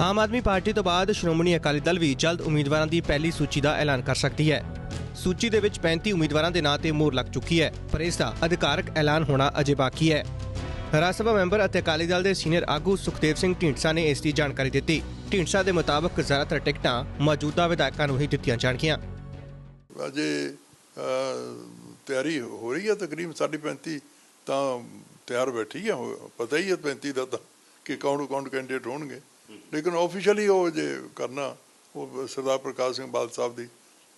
Aam Aadmi party ਤੋਂ ਬਾਅਦ ਸ਼੍ਰੋਮਣੀ ਅਕਾਲੀ ਦਲ ਵੀ ਜਲਦ ਉਮੀਦਵਾਰਾਂ ਦੀ ਪਹਿਲੀ ਸੂਚੀ ਦਾ ਐਲਾਨ ਕਰ ਸਕਦੀ ਹੈ। ਸੂਚੀ ਦੇ ਵਿੱਚ 35 ਉਮੀਦਵਾਰਾਂ ਦੇ ਨਾਂ ਤੇ ਮੋਹਰ ਲੱਗ ਚੁੱਕੀ ਹੈ, ਪਰ ਇਸ ਦਾ ਅਧਿਕਾਰਕ ਐਲਾਨ ਹੋਣਾ ਅਜੇ ਬਾਕੀ ਹੈ। ਰਾਜ ਸਭਾ ਮੈਂਬਰ ਅਤੇ ਅਕਾਲੀ ਦਲ ਦੇ ਸੀਨੀਅਰ ਆਗੂ ਸੁਖਦੇਵ ਸਿੰਘ ਢੀਂਡਸਾ ਨੇ ਇਸ ਦੀ ਜਾਣਕਾਰੀ ਦਿੱਤੀ। ਢੀਂਡਸਾ ਦੇ ਮੁਤਾਬਕ ਜ਼ਿਆਦਾਤਰ ਟਿਕਟਾਂ ਮੌਜੂਦਾ ਵਿਧਾਇਕਾਂ ਨੂੰ ਹੀ ਦਿੱਤੀਆਂ ਜਾਣਗੀਆਂ। ਅਜੇ ਤਿਆਰੀ ਹੋ ਰਹੀ ਹੈ ਤਕਰੀਬਨ ਸਾਡੀ 35 ਤਾਂ ਤਿਆਰ ਬੈਠੀ ਹੈ ਪਤਾ ਹੀ ਹੈ 35 ਦਾ ਤਾਂ ਕਿ ਕੌਣ ਕੌਣ ਕੈਂਡੀਡੇਟ ਹੋਣਗੇ। ਲੇਕਿਨ ਆਫੀਸ਼ੀਅਲੀ ਉਹ ਜੇ ਕਰਨਾ ਉਹ ਸਰਦਾਰ ਪ੍ਰਕਾਸ਼ ਸਿੰਘ ਬਾਦਲ ਸਾਹਿਬ ਦੀ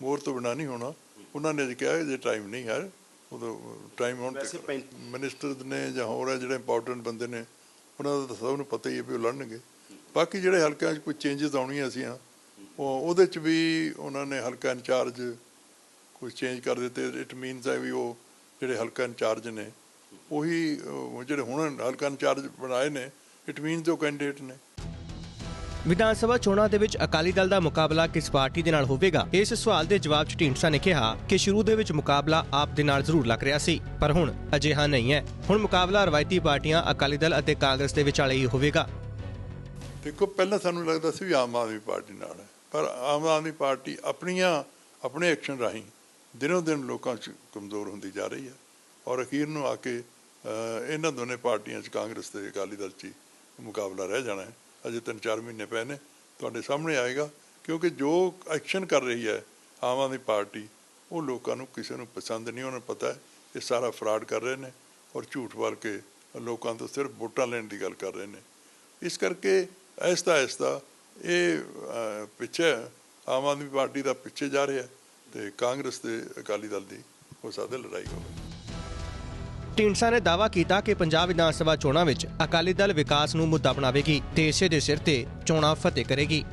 ਮੋਹਰ ਤੋਂ ਬਿਨਾਂ ਨਹੀਂ ਹੋਣਾ। ਉਹਨਾਂ ਨੇ ਕਿਹਾ ਜੇ ਟਾਈਮ ਨਹੀਂ ਹੈ। ਉਦੋਂ ਟਾਈਮ ਹੁਣ ਪੈਂ- ਮਿਨਿਸਟਰ ਨੇ ਜਾਂ ਹੋਰ ਹੈ ਜਿਹੜੇ ਇੰਪੋਰਟੈਂਟ ਬੰਦੇ ਨੇ ਉਹਨਾਂ ਦਾ ਤਾਂ ਸਭ ਨੂੰ ਪਤਾ ਹੀ ਹੈ ਵੀ ਉਹ ਲੜਨਗੇ। ਬਾਕੀ ਜਿਹੜੇ ਹਲਕਿਆਂ 'ਚ ਕੋਈ ਚੇਂਜਸ ਆਉਣੀਆਂ ਸੀਆਂ ਉਹ ਉਹਦੇ 'ਚ ਵੀ ਉਹਨਾਂ ਨੇ ਹਲਕਾ ਇੰਚਾਰਜ ਕੁਝ ਚੇਂਜ ਕਰ ਦਿੱਤੇ। ਇਟ ਮੀਨਸ ਹੈ ਵੀ ਉਹ ਜਿਹੜੇ ਹਲਕਾ ਇੰਚਾਰਜ ਨੇ ਉਹੀ ਜਿਹੜੇ ਹੁਣ ਹਲਕਾ ਇੰਚਾਰਜ ਬਣਾਏ ਨੇ ਇਟ ਮੀਨਸ ਉਹ ਕੈਂਡੀਡੇਟ ਨੇ। ਵਿਧਾਨ ਸਭਾ ਚੋਣਾਂ ਦੇ ਵਿੱਚ ਅਕਾਲੀ ਦਲ ਦਾ ਮੁਕਾਬਲਾ ਕਿਸ ਪਾਰਟੀ ਦੇ ਨਾਲ ਹੋਵੇਗਾ? ਇਸ ਸਵਾਲ ਦੇ ਜਵਾਬ 'ਚ ਢੀਂਡਸਾ ਨੇ ਕਿਹਾ ਕਿ ਸ਼ੁਰੂ ਦੇ ਵਿੱਚ ਮੁਕਾਬਲਾ ਆਪ ਦੇ ਨਾਲ ਜ਼ਰੂਰ ਲੱਗ ਰਿਹਾ ਸੀ, ਪਰ ਹੁਣ ਅਜਿਹਾ ਨਹੀਂ ਹੈ। ਹੁਣ ਮੁਕਾਬਲਾ ਰਵਾਇਤੀ ਪਾਰਟੀਆਂ, ਅਕਾਲੀ ਦਲ ਅਤੇ ਕਾਂਗਰਸ ਦੇ ਵਿਚਾਲੇ ਹੀ ਹੋਵੇਗਾ। ਦੇਖੋ, ਪਹਿਲਾਂ ਸਾਨੂੰ ਲੱਗਦਾ ਸੀ ਵੀ ਆਮ ਆਦਮੀ ਪਾਰਟੀ ਨਾਲ ਹੈ, ਪਰ ਆਮ ਆਦਮੀ ਪਾਰਟੀ ਆਪਣੀਆਂ, ਆਪਣੇ ਐਕਸ਼ਨ ਰਾਹੀਂ ਦਿਨੋਂ ਦਿਨ ਲੋਕਾਂ 'ਚ ਕਮਜ਼ੋਰ ਹੁੰਦੀ ਜਾ ਰਹੀ ਹੈ ਔਰ ਅਖੀਰ ਨੂੰ ਆ ਕੇ ਇਹਨਾਂ ਦੋਨੇ ਪਾਰਟੀਆਂ 'ਚ ਕਾਂਗਰਸ ਤੇ ਅਕਾਲੀ ਦਲ 'ਚ ਮੁਕਾਬਲਾ ਰਹਿ ਜਾਣਾ ਹੈ। ਅਜੇ ਤਿੰਨ ਚਾਰ ਮਹੀਨੇ ਪਏ ਨੇ, ਤੁਹਾਡੇ ਸਾਹਮਣੇ ਆਏਗਾ, ਕਿਉਂਕਿ ਜੋ ਐਕਸ਼ਨ ਕਰ ਰਹੀ ਹੈ ਆਮ ਆਦਮੀ ਪਾਰਟੀ, ਉਹ ਲੋਕਾਂ ਨੂੰ ਕਿਸੇ ਨੂੰ ਪਸੰਦ ਨਹੀਂ, ਉਹਨਾਂ ਨੂੰ ਪਤਾ ਹੈ, ਇਹ ਸਾਰਾ ਫਰਾਡ ਕਰ ਰਹੇ ਨੇ ਔਰ ਝੂਠ ਵਾਰ ਕੇ ਲੋਕਾਂ ਤੋਂ ਸਿਰਫ ਵੋਟਾਂ ਲੈਣ ਦੀ ਗੱਲ ਕਰ ਰਹੇ ਨੇ। ਇਸ ਕਰਕੇ ਐਸਤਾ ਐਸਤਾ ਇਹ ਪਿੱਛੇ ਆਮ ਆਦਮੀ ਪਾਰਟੀ ਦਾ ਪਿੱਛੇ ਜਾ ਰਿਹਾ ਹੈ ਤੇ ਕਾਂਗਰਸ ਤੇ ਅਕਾਲੀ ਦਲ ਦੀ ਹੋ ਸਕਦਾ ਲੜਾਈ ਹੋਵੇ। ਢੀਂਡਸਾ ਨੇ ਦਾਅਵਾ ਕੀਤਾ ਕਿ ਪੰਜਾਬ ਵਿਧਾਨ ਸਭਾ ਚੋਣਾਂ ਵਿੱਚ ਅਕਾਲੀ ਦਲ ਵਿਕਾਸ ਨੂੰ ਮੁੱਦਾ ਬਣਾਵੇਗੀ ਤੇ ਇਸੇ ਦੇ ਸਿਰ ਤੇ ਚੋਣਾਂ ਫਤਿਹ ਕਰੇਗੀ।